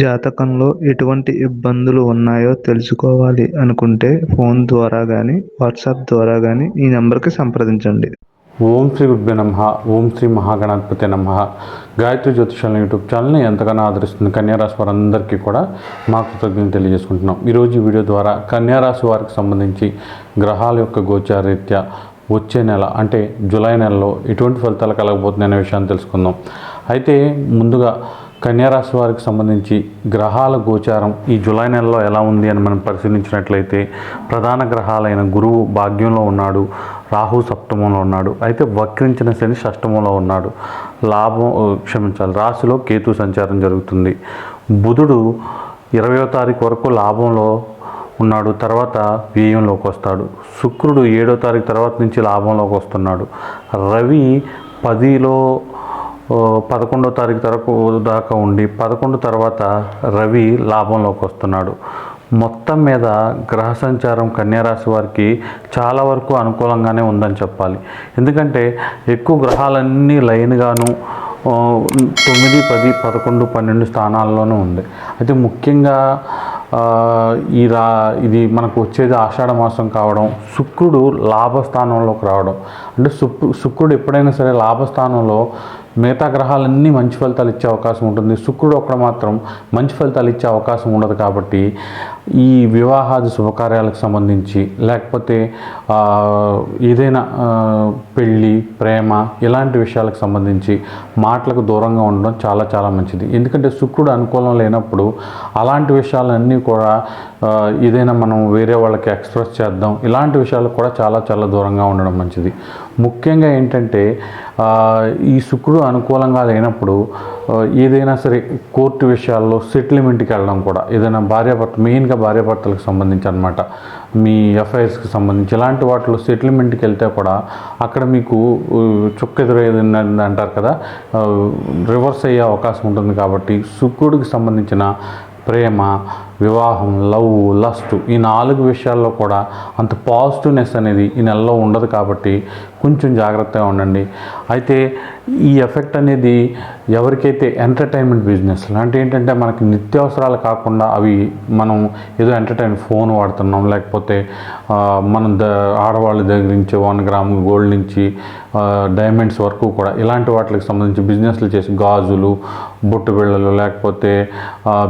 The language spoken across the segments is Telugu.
జాతకంలో ఎటువంటి ఇబ్బందులు ఉన్నాయో తెలుసుకోవాలి అనుకుంటే ఫోన్ ద్వారా కానీ వాట్సాప్ ద్వారా కానీ ఈ నెంబర్కి సంప్రదించండి. ఓం శ్రీ గురుభ్య నమ. ఓం శ్రీ మహాగణాధిపతి నమ. గాయత్రి జ్యోతిషాల యూట్యూబ్ ఛానల్ని ఎంతగానో ఆదరిస్తుంది కన్యారాశి వారందరికీ కూడా మా కృతజ్ఞతలు తెలియజేసుకుంటున్నాం. ఈరోజు ఈ వీడియో ద్వారా కన్యారాశి వారికి సంబంధించి గ్రహాల యొక్క గోచారీత్యా వచ్చే నెల అంటే జూలై నెలలో ఎటువంటి ఫలితాలు కలగబోతుంది అనే విషయాన్ని తెలుసుకుందాం. అయితే ముందుగా కన్యారాశి వారికి సంబంధించి గ్రహాల గోచారం ఈ జూలై నెలలో ఎలా ఉంది అని మనం పరిశీలించినట్లయితే ప్రధాన గ్రహాలైన గురువు భాగ్యంలో ఉన్నాడు రాహు సప్తమంలో ఉన్నాడు అయితే వక్రించిన శని షష్టమంలో ఉన్నాడు. లాభం క్షమించాలి రాశిలో కేతు సంచారం జరుగుతుంది. బుధుడు ఇరవయో తారీఖు వరకు లాభంలో ఉన్నాడు తర్వాత వ్యయంలోకి వస్తాడు. శుక్రుడు ఏడో తారీఖు తర్వాత నుంచి లాభంలోకి వస్తున్నాడు. రవి పదిలో పదకొండో తారీఖు తరకు దాకా ఉండి పదకొండు తర్వాత రవి లాభంలోకి వస్తున్నాడు. మొత్తం మీద గ్రహ సంచారం కన్యారాశి వారికి చాలా వరకు అనుకూలంగానే ఉందని చెప్పాలి. ఎందుకంటే ఎక్కువ గ్రహాలన్నీ లైన్గాను తొమ్మిది పది పదకొండు పన్నెండు స్థానాల్లోనూ ఉంది. అయితే ముఖ్యంగా ఈ రా ఇది మనకు వచ్చేది ఆషాఢ మాసం కావడం శుక్రుడు లాభస్థానంలోకి రావడం. అంటే శుక్రు శుక్రుడు ఎప్పుడైనా సరే లాభస్థానంలో మిగతా గ్రహాలన్నీ మంచి ఫలితాలు ఇచ్చే అవకాశం ఉంటుంది. శుక్రుడు ఒక్కడ మాత్రం మంచి ఫలితాలు ఇచ్చే అవకాశం ఉండదు కాబట్టి ఈ వివాహాది శుభకార్యాలకు సంబంధించి లేకపోతే ఏదైనా పెళ్ళి ప్రేమ ఇలాంటి విషయాలకు సంబంధించి మాటలకు దూరంగా ఉండడం చాలా చాలా మంచిది. ఎందుకంటే శుక్రుడు అనుకూలం లేనప్పుడు అలాంటి విషయాలన్నీ కూడా ఏదైనా మనం వేరే వాళ్ళకి ఎక్స్ప్రెస్ చేద్దాం ఇలాంటి విషయాలకు కూడా చాలా చాలా దూరంగా ఉండడం మంచిది. ముఖ్యంగా ఏంటంటే ఈ శుక్రుడు అనుకూలంగా లేనప్పుడు ఏదైనా సరే కోర్టు విషయాల్లో సెటిల్మెంట్కి వెళ్ళడం కూడా ఏదైనా భార్యాభర్త మెయిన్గా భార్యాభర్తలకు సంబంధించి అనమాట మీ ఎఫ్ఐఆర్స్కి సంబంధించి ఇలాంటి వాటిలో సెటిల్మెంట్కి వెళ్తే కూడా అక్కడ మీకు చుక్కెదురైంది చుక్క అంటారు కదా రివర్స్ అయ్యే అవకాశం ఉంటుంది కాబట్టి శుక్రుడికి సంబంధించిన ప్రేమ వివాహం లవ్ లస్ట్ ఈ నాలుగు విషయాల్లో కూడా అంత పాజిటివ్నెస్ అనేది ఈ నెలలో ఉండదు కాబట్టి కొంచెం జాగ్రత్తగా ఉండండి. అయితే ఈ ఎఫెక్ట్ అనేది ఎవరికైతే ఎంటర్టైన్మెంట్ బిజినెస్ అంటే ఏంటంటే మనకి నిత్యావసరాలు కాకుండా అవి మనం ఏదో ఎంటర్టైన్ ఫోన్ వాడుతున్నాం లేకపోతే మనం ద ఆడవాళ్ళ దగ్గర నుంచి వన్ గ్రామ్ గోల్డ్ నుంచి డైమండ్స్ వరకు కూడా ఇలాంటి వాటికి సంబంధించి బిజినెస్లు చేసి గాజులు బొట్టు బిళ్ళలు లేకపోతే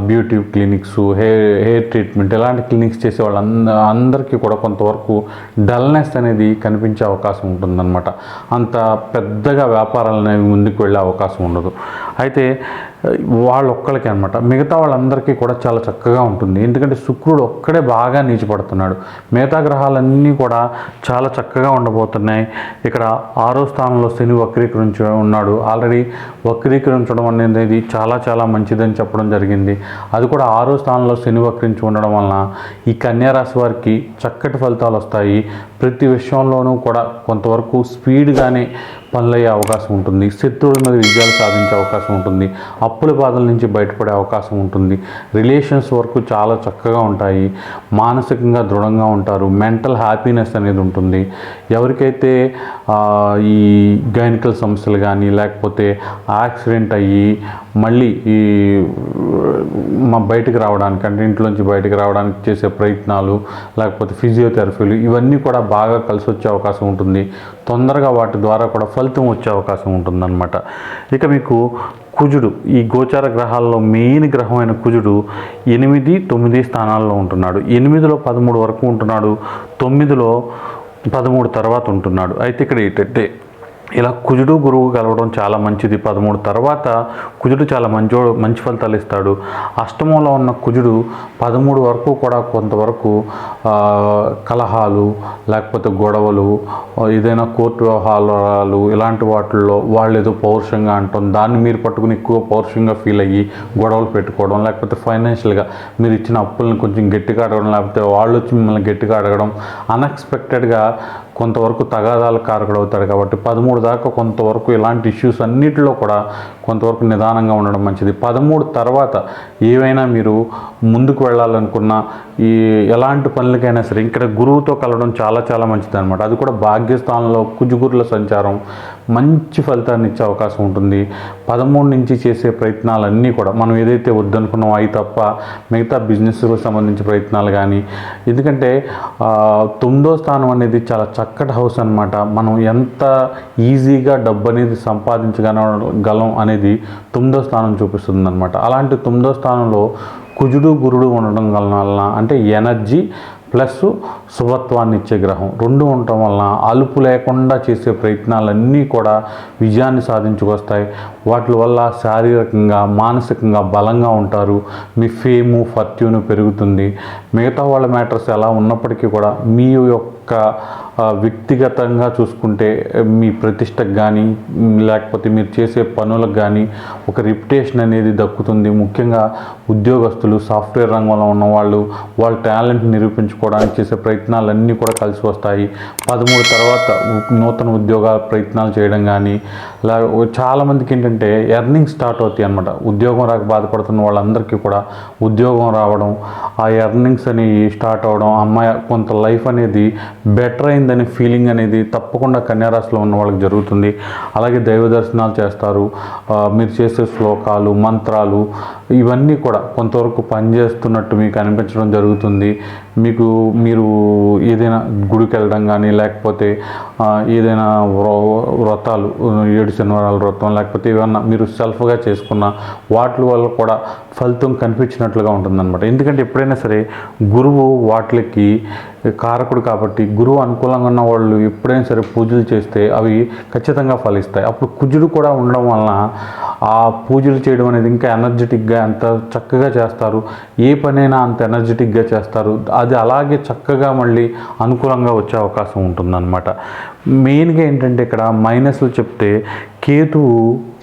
beauty clinics hair hair treatment ఇలాంటి క్లినిక్స్ చేసే వాళ్ళంద అందరికీ కూడా కొంతవరకు డల్నెస్ అనేది కనిపించే అవకాశం ఉంటుందన్నమాట. అంత పెద్దగా వ్యాపారాలు అనేవి ముందుకు వెళ్ళే అవకాశం ఉండదు. అయితే వాళ్ళు అనమాట మిగతా వాళ్ళందరికీ కూడా చాలా చక్కగా ఉంటుంది. ఎందుకంటే శుక్రుడు ఒక్కడే బాగా నీచిపడుతున్నాడు. మిగతా గ్రహాలన్నీ కూడా చాలా చక్కగా ఉండబోతున్నాయి. ఇక్కడ ఆరో స్థానంలో శని వక్రీకరించి ఉన్నాడు. ఆల్రెడీ వక్రీకరించడం అనేది చాలా చాలా మంచిదని చెప్పడం జరిగింది. అది కూడా ఆరో స్థానంలో శని వక్రించి ఉండడం వలన ఈ కన్యారాశి వారికి చక్కటి ఫలితాలు వస్తాయి. ప్రతి విషయంలోనూ కూడా కొంతవరకు స్పీడ్గానే పనులయ్యే అవకాశం ఉంటుంది. శత్రువుల మీద విజయాలు సాధించే అవకాశం ఉంటుంది. అప్పుల బాధల నుంచి బయటపడే అవకాశం ఉంటుంది. రిలేషన్స్ వరకు చాలా చక్కగా ఉంటాయి. మానసికంగా దృఢంగా ఉంటారు. మెంటల్ హ్యాపీనెస్ అనేది ఉంటుంది. ఎవరికైతే ఈ గైనికల్ సమస్యలు కానీ లేకపోతే యాక్సిడెంట్ అయ్యి మళ్ళీ ఈ మా బయటకు రావడానికి అంటే ఇంట్లోంచి బయటకు రావడానికి చేసే ప్రయత్నాలు లేకపోతే ఫిజియోథెరపీలు ఇవన్నీ కూడా బాగా కలిసి వచ్చే అవకాశం ఉంటుంది. తొందరగా వాటి ద్వారా కూడా ఫలితం వచ్చే అవకాశం ఉంటుందన్నమాట. ఇక మీకు కుజుడు ఈ గోచార గ్రహాల్లో మెయిన్ గ్రహమైన కుజుడు ఎనిమిది తొమ్మిది స్థానాల్లో ఉంటున్నాడు. ఎనిమిదిలో పదమూడు వరకు ఉంటున్నాడు తొమ్మిదిలో పదమూడు తర్వాత ఉంటున్నాడు. అయితే ఇక్కడ ఏంటంటే ఇలా కుజుడు గురువు కలవడం చాలా మంచిది. పదమూడు తర్వాత కుజుడు చాలా మంచి మంచి ఫలితాలు ఇస్తాడు. అష్టమంలో ఉన్న కుజుడు పదమూడు వరకు కూడా కొంతవరకు కలహాలు లేకపోతే గొడవలు ఏదైనా కోర్టు వ్యవహారాలు ఇలాంటి వాటిల్లో వాళ్ళు ఏదో పౌరుషంగా అంటాం. దాన్ని మీరు పట్టుకుని ఎక్కువ పౌరుషంగా ఫీల్ అయ్యి గొడవలు పెట్టుకోవడం లేకపోతే ఫైనాన్షియల్గా మీరు ఇచ్చిన అప్పులను కొంచెం గట్టిగా అడగడం లేకపోతే వాళ్ళు వచ్చి మిమ్మల్ని గట్టిగా అడగడం అన్ఎక్స్పెక్టెడ్గా కొంతవరకు తగాదాలు కారకుడవుతాడు కాబట్టి పదమూడు దాకా కొంతవరకు ఇలాంటి ఇష్యూస్ అన్నిటిలో కూడా కొంతవరకు నిదానంగా ఉండడం మంచిది. పదమూడు తర్వాత ఏవైనా మీరు ముందుకు వెళ్ళాలనుకున్న ఈ ఎలాంటి పనులకైనా సరే ఇక్కడ గురువుతో కలవడం చాలా చాలా మంచిది అనమాట అది కూడా భాగ్యస్థానంలో కుజుగురుల సంచారం మంచి ఫలితాన్ని ఇచ్చే అవకాశం ఉంటుంది. పదమూడు నుంచి చేసే ప్రయత్నాలన్నీ కూడా మనం ఏదైతే వద్దనుకున్నామో అవి తప్ప మిగతా బిజినెస్కు సంబంధించి ప్రయత్నాలు కానీ ఎందుకంటే తొమ్మిదో స్థానం అనేది చాలా చక్కటి హౌస్ అనమాట మనం ఎంత ఈజీగా డబ్బు అనేది సంపాదించగలం అనేది తొమ్మిదో స్థానం చూపిస్తుంది అనమాట అలాంటి తొమ్మిదో స్థానంలో కుజుడు గురుడు ఉండడం వలన అంటే ఎనర్జీ ప్లస్ శుభత్వాన్ని ఇచ్చే గ్రహం. రెండు ఉండటం వలన అలుపు లేకుండా చేసే ప్రయత్నాలన్నీ కూడా విజయాన్ని సాధించుకొస్తాయి. వాటి వల్ల శారీరకంగా మానసికంగా బలంగా ఉంటారు. మీ ఫేము ఫర్ట్యూను పెరుగుతుంది. మిగతా వాళ్ళ మ్యాటర్స్ ఎలా ఉన్నప్పటికీ కూడా మీ యొక్క వ్యక్తిగతంగా చూసుకుంటే మీ ప్రతిష్టకు కానీ లేకపోతే మీరు చేసే పనులకు కానీ ఒక రిప్యుటేషన్ అనేది దక్కుతుంది. ముఖ్యంగా ఉద్యోగస్తులు సాఫ్ట్వేర్ రంగంలో ఉన్న వాళ్ళు వాళ్ళ టాలెంట్ నిరూపించుకోవడానికి చేసే ప్రయత్నాలన్నీ కూడా కలిసి వస్తాయి. పదమూడు తర్వాత నూతన ఉద్యోగాల ప్రయత్నాలు చేయడం కానీ చాలామందికి ఏంటంటే ఎర్నింగ్ స్టార్ట్ అవుతాయి అనమాట ఉద్యోగం రాక బాధపడుతున్న వాళ్ళందరికీ కూడా ఉద్యోగం రావడం ఆ ఎర్నింగ్స్ అనేవి స్టార్ట్ అవడం అమ్మాయి కొంత లైఫ్ అనేది బెటర్ అయిందనే ఫీలింగ్ అనేది తప్పకుండా కన్యారాశిలో ఉన్న వాళ్ళకి జరుగుతుంది. అలాగే దైవ దర్శనాలు చేస్తారు. మీరు చేసే శ్లోకాలు మంత్రాలు ఇవన్నీ కూడా కొంతవరకు పనిచేస్తున్నట్టు మీకు అనిపించడం జరుగుతుంది. మీకు మీరు ఏదైనా గుడికి వెళ్ళడం కానీ లేకపోతే ఏదైనా వ్ర- వ్రతాలు ఏడు శనివారాల వ్రతం లేకపోతే ఏమన్నా మీరు సెల్ఫ్గా చేసుకున్న వాటి వల్ల కూడా ఫలితం కనిపించినట్లుగా ఉంటుందన్నమాట. ఎందుకంటే ఎప్పుడైనా సరే గురువు వాటికి కారకుడు కాబట్టి గురువు అనుకూలంగా ఉన్న వాళ్ళు ఎప్పుడైనా సరే పూజలు చేస్తే అవి ఖచ్చితంగా ఫలిస్తాయి. అప్పుడు కుజుడు కూడా ఉండడం వలన ఆ పూజలు చేయడం అనేది ఇంకా ఎనర్జెటిక్గా ఎంత చక్కగా చేస్తారు ఏ పనైనా అంత ఎనర్జెటిక్గా చేస్తారు అది అలాగే చక్కగా మళ్ళీ అనుకూలంగా వచ్చే అవకాశం ఉంటుందన్నమాట. మెయిన్గా ఏంటంటే ఇక్కడ మైనస్లు చెప్తే కేతువు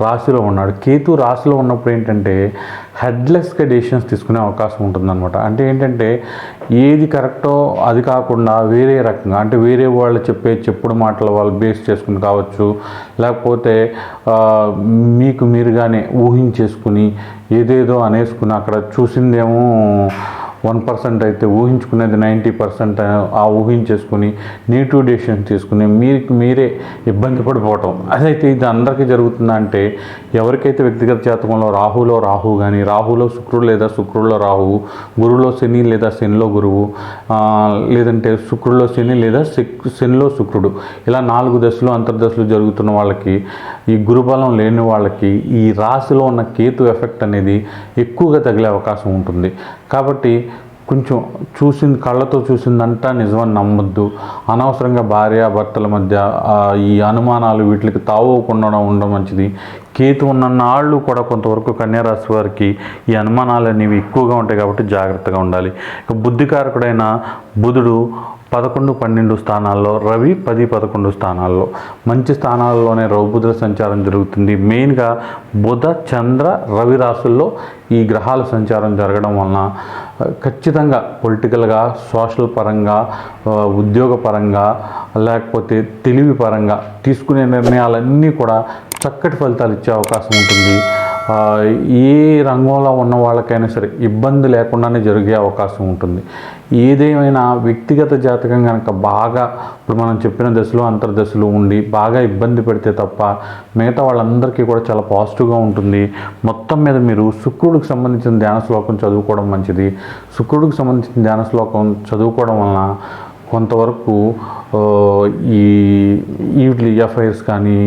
రాశిలో ఉన్నాడు. కేతు రాశిలో ఉన్నప్పుడు ఏంటంటే హెడ్లెస్గా డెసిషన్స్ తీసుకునే అవకాశం ఉంటుందన్నమాట. అంటే ఏంటంటే ఏది కరెక్టో అది కాకుండా వేరే రకంగా అంటే వేరే వాళ్ళు చెప్పే చెప్పుడు మాటలు వాళ్ళు బేస్ చేసుకుని కావచ్చు లేకపోతే మీకు మీరుగానే ఊహించేసుకుని ఏదేదో అనేసుకుని అక్కడ చూసిందేమో వన్ పర్సెంట్ అయితే ఊహించుకునేది నైంటీ పర్సెంట్ ఆ ఊహించేసుకుని నెగిటివ్ డెసిషన్ తీసుకుని మీకు మీరే ఇబ్బంది పడిపోవటం. అదైతే ఇది అందరికీ జరుగుతుందా అంటే ఎవరికైతే వ్యక్తిగత జాతకంలో రాహులో రాహు కానీ రాహులో శుక్రుడు లేదా శుక్రుల్లో రాహువు గురువులో శని లేదా శనిలో గురువు లేదంటే శుక్రుల్లో శని లేదా శక్- శనిలో శుక్రుడు ఇలా నాలుగు దశలు అంతర్దశలు జరుగుతున్న వాళ్ళకి ఈ గురుబలం లేని వాళ్ళకి ఈ రాశిలో ఉన్న కేతు ఎఫెక్ట్ అనేది ఎక్కువగా తగిలే అవకాశం ఉంటుంది. కాబట్టి కొంచెం చూసింది కళ్ళతో చూసిందంతా నిజమని నమ్మొద్దు. అనవసరంగా భార్య భర్తల మధ్య ఈ అనుమానాలు వీటికి తావకుండా ఉండడం మంచిది. కేతు ఉన్న నాళ్ళు కూడా కొంతవరకు కన్యారాశి వారికి ఈ అనుమానాలు అనేవి ఎక్కువగా ఉంటాయి కాబట్టి జాగ్రత్తగా ఉండాలి. ఇక బుద్ధికారకుడైన బుధుడు పదకొండు పన్నెండు స్థానాల్లో రవి పది పదకొండు స్థానాల్లో. మంచి స్థానాల్లోనే రౌబుద్ర సంచారం జరుగుతుంది. మెయిన్గా బుధ చంద్ర రవి రాశుల్లో ఈ గ్రహాల సంచారం జరగడం వలన ఖచ్చితంగా పొలిటికల్గా సోషల్ పరంగా ఉద్యోగపరంగా ఉద్యోగ పరంగా లేకపోతే తెలివి పరంగా తీసుకునే నిర్ణయాలన్నీ కూడా చక్కటి ఫలితాలు ఇచ్చే అవకాశం ఉంటుంది. ఏ రంగంలో ఉన్న వాళ్ళకైనా సరే ఇబ్బంది లేకుండానే జరిగే అవకాశం ఉంటుంది. ఏదేమైనా వ్యక్తిగత జాతకం కనుక బాగా ఇప్పుడు మనం చెప్పిన దశలో అంతర్దశలు ఉండి బాగా ఇబ్బంది పెడితే తప్ప మిగతా వాళ్ళందరికీ కూడా చాలా పాజిటివ్గా ఉంటుంది. మొత్తం మీద మీరు శుక్రుడికి సంబంధించిన ధ్యాన శ్లోకం చదువుకోవడం మంచిది. శుక్రుడికి సంబంధించిన ధ్యాన శ్లోకం చదువుకోవడం వలన కొంతవరకు ఈ వీటి ఎఫ్ఐఆర్స్ కానీ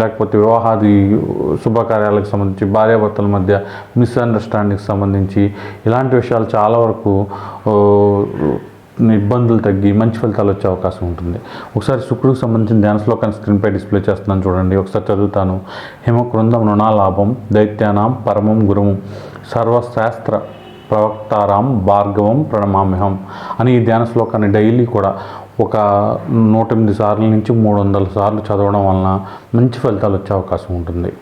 లేకపోతే వివాహాది శుభకార్యాలకు సంబంధించి భార్యాభర్తల మధ్య మిస్అండర్స్టాండింగ్కి సంబంధించి ఇలాంటి విషయాలు చాలా వరకు ఇబ్బందులు తగ్గి మంచి ఫలితాలు వచ్చే అవకాశం ఉంటుంది. ఒకసారి శుక్రుడికి సంబంధించిన ధ్యాన శ్లోకాన్ని స్క్రీన్పై డిస్ప్లే చేస్తున్నాను చూడండి. ఒకసారి చదువుతాను. హిమకృందం రుణాలాభం దైత్యానాం పరమం గురుము సర్వశాస్త్ర ప్రవక్తారాం భార్గవం ప్రణమామ్యహం అని ఈ ధ్యాన శ్లోకాన్ని డైలీ కూడా ఒక నూట ఎనిమిది సార్ల నుంచి మూడు వందల సార్లు చదవడం వలన మంచి ఫలితాలు వచ్చే అవకాశం ఉంటుంది.